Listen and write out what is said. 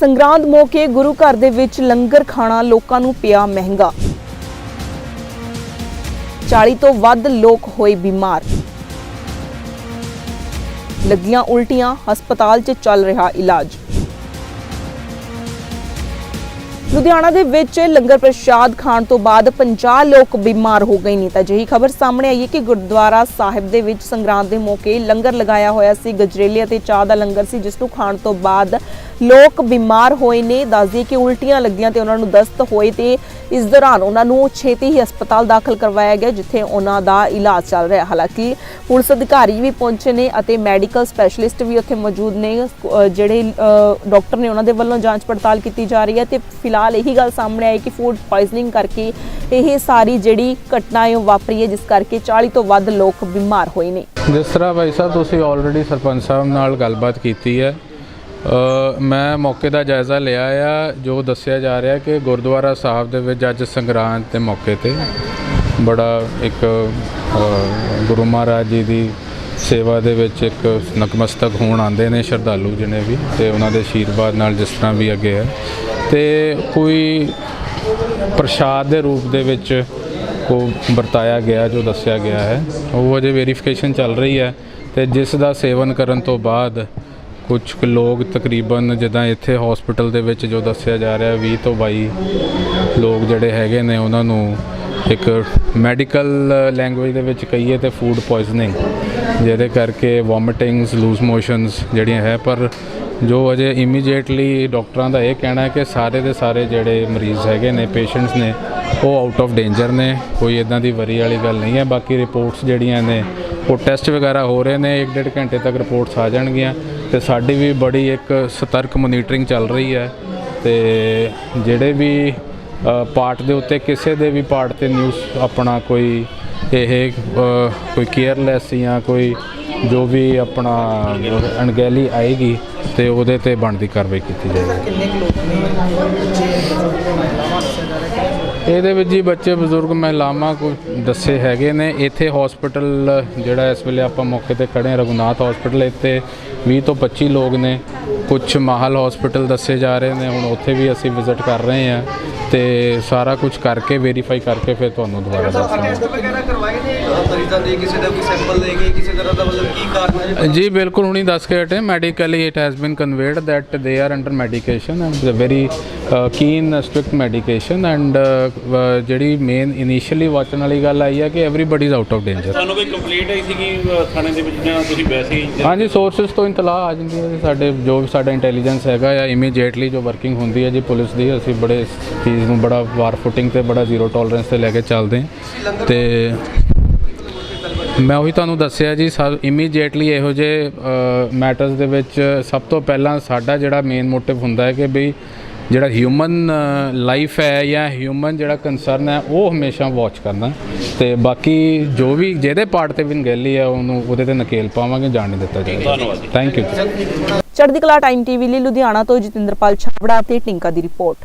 ਸੰਗਰਾਂਦ ਮੌਕੇ ਗੁਰੂ ਘਰ ਦੇ ਵਿੱਚ ਲੰਗਰ ਖਾਣਾ ਲੋਕਾਂ ਨੂੰ ਪਿਆ ਮਹਿੰਗਾ। 40 ਤੋਂ ਵੱਧ ਲੋਕ ਹੋਏ ਬਿਮਾਰ। ਲੱਗੀਆਂ ਉਲਟੀਆਂ, ਹਸਪਤਾਲ 'ਚ ਚੱਲ ਰਿਹਾ ਇਲਾਜ। ਲੁਧਿਆਣਾ ਦੇ ਵਿੱਚ ਲੰਗਰ ਪ੍ਰਸ਼ਾਦ ਖਾਣ ਤੋਂ ਬਾਅਦ 50 ਲੋਕ ਬਿਮਾਰ ਹੋ ਗਏ ਨੇ ਤਾਂ ਜਿਹੀ ਖਬਰ ਸਾਹਮਣੇ ਆਈ ਹੈ ਕਿ ਗੁਰਦੁਆਰਾ ਸਾਹਿਬ ਦੇ ਵਿੱਚ ਸੰਗਰਾਂਦ ਦੇ ਮੌਕੇ ਲੰਗਰ ਲਗਾਇਆ ਹੋਇਆ ਸੀ, ਗਜਰੇਲੇ ਅਤੇ ਚਾਹ ਦਾ ਲੰਗਰ ਸੀ, ਜਿਸ ਨੂੰ ਖਾਣ ਤੋਂ ਬਾਅਦ ਲੋਕ ਬਿਮਾਰ ਹੋਏ ਨੇ। ਦੱਸਦੀ ਕਿ ਉਲਟੀਆਂ ਲੱਗੀਆਂ ਤੇ ਉਹਨਾਂ ਨੂੰ ਦਸਤ ਹੋਏ ਤੇ ਇਸ ਦੌਰਾਨ ਉਹਨਾਂ ਨੂੰ ਛੇਤੀ ਹੀ ਹਸਪਤਾਲ ਦਾਖਲ ਕਰਵਾਇਆ ਗਿਆ, ਜਿੱਥੇ ਉਹਨਾਂ ਦਾ ਇਲਾਜ ਚੱਲ ਰਿਹਾ। ਹਾਲਾਂਕਿ ਪੁਲਿਸ ਅਧਿਕਾਰੀ ਵੀ ਪਹੁੰਚੇ ਨੇ ਅਤੇ ਮੈਡੀਕਲ ਸਪੈਸ਼ਲਿਸਟ ਵੀ ਉੱਥੇ ਮੌਜੂਦ ਨੇ। ਜਿਹੜੇ, ਅਹ ਡਾਕਟਰ ਨੇ ਉਹਨਾਂ ਦੇ ਵੱਲੋਂ ਜਾਂਚ ਪੜਤਾਲ ਕੀਤੀ ਜਾ ਰਹੀ ਹੈ ਤੇ ਫਿਲਹਾਲ ਇਹੀ ਗੱਲ ਸਾਹਮਣੇ ਆਈ ਕਿ ਫੂਡ ਪੋਇਜ਼ਨਿੰਗ ਕਰਕੇ ਇਹ ਸਾਰੀ ਜਿਹੜੀ ਘਟਨਾ ਹੈ ਉਹ ਵਾਪਰੀ ਹੈ, ਜਿਸ ਕਰਕੇ 40 ਤੋਂ ਵੱਧ ਲੋਕ ਬਿਮਾਰ ਹੋਏ ਨੇ। ਜਿਸ ਤਰ੍ਹਾਂ ਭਾਈ ਸਾਹਿਬ, ਤੁਸੀਂ ਆਲਰੇਡੀ ਸਰਪੰਚ ਸਾਹਿਬ ਨਾਲ ਗੱਲਬਾਤ ਕੀਤੀ ਹੈ। ਮੈਂ ਮੌਕੇ ਦਾ ਜਾਇਜ਼ਾ ਲਿਆ ਆ, ਜੋ ਦੱਸਿਆ ਜਾ ਰਿਹਾ ਕਿ ਗੁਰਦੁਆਰਾ ਸਾਹਿਬ ਦੇ ਵਿੱਚ ਅੱਜ ਸੰਗਰਾਂਦ ਦੇ ਮੌਕੇ ਤੇ ਬੜਾ ਇੱਕ ਗੁਰੂ ਮਹਾਰਾਜ ਜੀ ਦੀ ਸੇਵਾ ਦੇ ਵਿੱਚ ਇੱਕ ਨਕਮਸਤਕ ਹੋਣ ਆਉਂਦੇ ਨੇ ਸ਼ਰਧਾਲੂ ਜਿਹਨੇ ਵੀ, ਤੇ ਉਹਨਾਂ ਦੇ ਆਸ਼ੀਰਵਾਦ ਨਾਲ ਜਿਸ ਤਰ੍ਹਾਂ ਵੀ ਅੱਗੇ ਹੈ। ਤੇ ਕੋਈ ਪ੍ਰਸ਼ਾਦ ਦੇ ਰੂਪ ਦੇ ਵਿੱਚ ਕੋ ਵਰਤਾਇਆ ਗਿਆ, ਜੋ ਦੱਸਿਆ ਗਿਆ ਹੈ। ਉਹ ਅਜੇ ਵੈਰੀਫਿਕੇਸ਼ਨ ਚੱਲ ਰਹੀ ਹੈ ਤੇ ਜਿਸ ਦਾ ਸੇਵਨ ਕਰਨ ਤੋਂ ਬਾਅਦ ਕੁਝ ਕੁ ਲੋਕ ਤਕਰੀਬਨ ਜਿੱਦਾਂ ਇੱਥੇ ਹਸਪੀਟਲ ਦੇ ਵਿੱਚ ਜੋ ਦੱਸਿਆ ਜਾ ਰਿਹਾ 20 ਤੋਂ 22 ਲੋਕ ਜਿਹੜੇ ਹੈਗੇ ਨੇ ਉਹਨਾਂ ਨੂੰ ਇੱਕ ਮੈਡੀਕਲ ਲੈਂਗੁਏਜ ਦੇ ਵਿੱਚ ਕਹੀਏ ਤੇ ਫੂਡ ਪੋਇਜ਼ਨਿੰਗ ਜਿਹਦੇ ਕਰਕੇ ਵੋਮਿਟਿੰਗਸ ਲੂਜ਼ ਮੋਸ਼ਨਸ ਜਿਹੜੀਆਂ ਹੈ, ਪਰ ਜੋ ਅਜੇ ਇਮੀਡੀਏਟਲੀ ਡਾਕਟਰਾਂ ਦਾ ਇਹ ਕਹਿਣਾ ਹੈ ਕਿ ਸਾਰੇ ਦੇ ਸਾਰੇ ਜਿਹੜੇ ਮਰੀਜ਼ ਹੈਗੇ ਨੇ ਪੇਸ਼ੈਂਟਸ ਨੇ, ਉਹ ਆਊਟ ਆਫ ਡੇਂਜਰ ਨੇ, ਕੋਈ ਇਦਾਂ ਦੀ ਵਰੀ ਵਾਲੀ ਗੱਲ ਨਹੀਂ ਹੈ, ਬਾਕੀ ਰਿਪੋਰਟਸ ਜਿਹੜੀਆਂ ਨੇ, ਉਹ ਟੈਸਟ ਵਗੈਰਾ ਹੋ ਰਹੇ ਨੇ 1.5 ਘੰਟੇ ਤੱਕ ਰਿਪੋਰਟਸ ਆ ਜਾਣਗੀਆਂ। ਤੇ ਸਾਡੀ ਵੀ ਬੜੀ ਇੱਕ ਸਤਰਕ ਮੋਨੀਟਰਿੰਗ ਚੱਲ ਰਹੀ ਹੈ ਤੇ ਜਿਹੜੇ ਵੀ ਪਾਰਟ ਦੇ ਉੱਤੇ ਕਿਸੇ ਦੇ ਵੀ ਪਾਰਟ ਤੇ ਨਿਊਜ਼ ਆਪਣਾ ਕੋਈ ਇਹ ਕੋਈ ਕੇਅਰਲੈਸ ਜਾਂ ਕੋਈ ਜੋ ਵੀ ਆਪਣਾ ਅਣਗਹਿਲੀ ਆਏਗੀ ਤੇ ਉਹਦੇ ਤੇ ਬਣਦੀ ਕਾਰਵਾਈ ਕੀਤੀ ਜਾਏਗੀ। ਕਿੰਨੇ ਲੋਕ ਨੇ? ਇਹਦੇ ਵਿੱਚ ਜੀ ਬੱਚੇ ਬਜ਼ੁਰਗ ਮਹਿਲਾਵਾਂ ਕੋ ਦੱਸੇ ਹੈਗੇ ਨੇ। ਇੱਥੇ ਹਸਪੀਟਲ ਜਿਹੜਾ ਇਸ ਵੇਲੇ ਆਪਾਂ ਮੌਕੇ ਤੇ ਖੜੇ ਹਾਂ, ਰਘੁਨਾਥ ਹਸਪੀਟਲ ਇੱਥੇ 20 ਤੋਂ 25 ਲੋਕ ਨੇ। ਕੁਝ ਮਾਹਲ ਹਸਪੀਟਲ ਦੱਸੇ ਜਾ ਰਹੇ ਨੇ, ਹੁਣ ਉੱਥੇ ਵੀ ਅਸੀਂ ਵਿਜ਼ਿਟ ਕਰ ਰਹੇ ਹਾਂ। ਤੇ ਸਾਰਾ ਕੁਝ ਕਰਕੇ ਵੈਰੀਫਾਈ ਕਰਕੇ ਫਿਰ ਤੁਹਾਨੂੰ ਦੁਬਾਰਾ ਦੱਸਾਂਗੇ। ਦੇ ਦਾ ਦੇ ਦਾ ਜੀ ਬਿਲਕੁਲ ਹੁਣੀ ਦੱਸ ਕੇ ਹਟੇ medically it has been conveyed and the very uh, keen uh, strict medication and uh, uh, ਜਿਹੜੀ ਮੇਨ ਇਨੀਸ਼ੀਅਲੀ ਵਾਚਣ ਵਾਲੀ ਗੱਲ ਆਈ ਹੈ ਕਿ everybody is out of danger ਸਾਨੂੰ ਕੋਈ ਕੰਪਲੇਂਟ ਆਈ ਸੀਗੀ ਅ, ਥਾਣੇ ਦੇ ਵਿੱਚ ਜਾਂ ਤੁਸੀਂ ਵੈਸੇ ਹੀ ਹਾਂਜੀ ਸੋਰਸਸ ਤੋਂ ਇਤਲਾਹ ਆ ਜਾਂਦੀ ਹੈ ਜੀ ਸਾਡੇ ਜੋ ਵੀ ਸਾਡਾ ਇੰਟੈਲੀਜੈਂਸ ਹੈਗਾ ਜਾਂ ਇਮੀਡੀਏਟਲੀ ਜੋ ਵਰਕਿੰਗ ਹੁੰਦੀ ਹੈ ਜੀ ਪੁਲਿਸ ਦੀ ਅਸੀਂ ਬੜੇ ਚੀਜ਼ ਨੂੰ ਬੜਾ ਵਾਰ ਫੁੱਟਿੰਗ ਤੇ ਬੜਾ ਜ਼ੀਰੋ ਟੋਲਰੈਂਸ ਤੇ ਲੈ ਕੇ ਚੱਲਦੇ ਹਾਂ। ਤੇ ਮੈਂ ਉਹੀ ਤੁਹਾਨੂੰ ਦੱਸਿਆ ਜੀ ਇਮੀਡੀਏਟਲੀ ਇਹੋ ਜਿਹੇ ਮੈਟਰਸ ਦੇ ਵਿੱਚ ਸਭ ਤੋਂ ਪਹਿਲਾਂ ਸਾਡਾ ਜਿਹੜਾ ਮੇਨ ਮੋਟਿਵ ਹੁੰਦਾ ਹੈ ਕਿ ਬਈ ਜਿਹੜਾ ਹਿਊਮਨ ਲਾਈਫ ਹੈ ਜਾਂ ਹਿਊਮਨ ਜਿਹੜਾ ਕੰਸਰਨ ਹੈ ਉਹ ਹਮੇਸ਼ਾ ਵਾਚ ਕਰਨਾ। ਤੇ ਬਾਕੀ ਜੋ ਵੀ ਜਿਹਦੇ ਪਾਰਟ ਤੇ ਵੀ ਗੈਲੀ ਹੈ ਉਹਨੂੰ ਉਹਦੇ ਤੇ ਨਕੇਲ ਪਾਵਾਂਗੇ ਜਾਣ ਨਹੀਂ ਦਿੱਤਾ ਜਾਏਗਾ। ਧੰਨਵਾਦ ਜੀ। ਥੈਂਕ ਯੂ ਚੜ੍ਹਦੀ ਕਲਾ ਟਾਈਮ ਟੀਵੀ ਲਈ ਲੁਧਿਆਣਾ ਤੋਂ ਜਤਿੰਦਰਪਾਲ ਛਾਬੜਾ ਤੇ ਟਿੰਕਾ ਦੀ ਰਿਪੋਰਟ।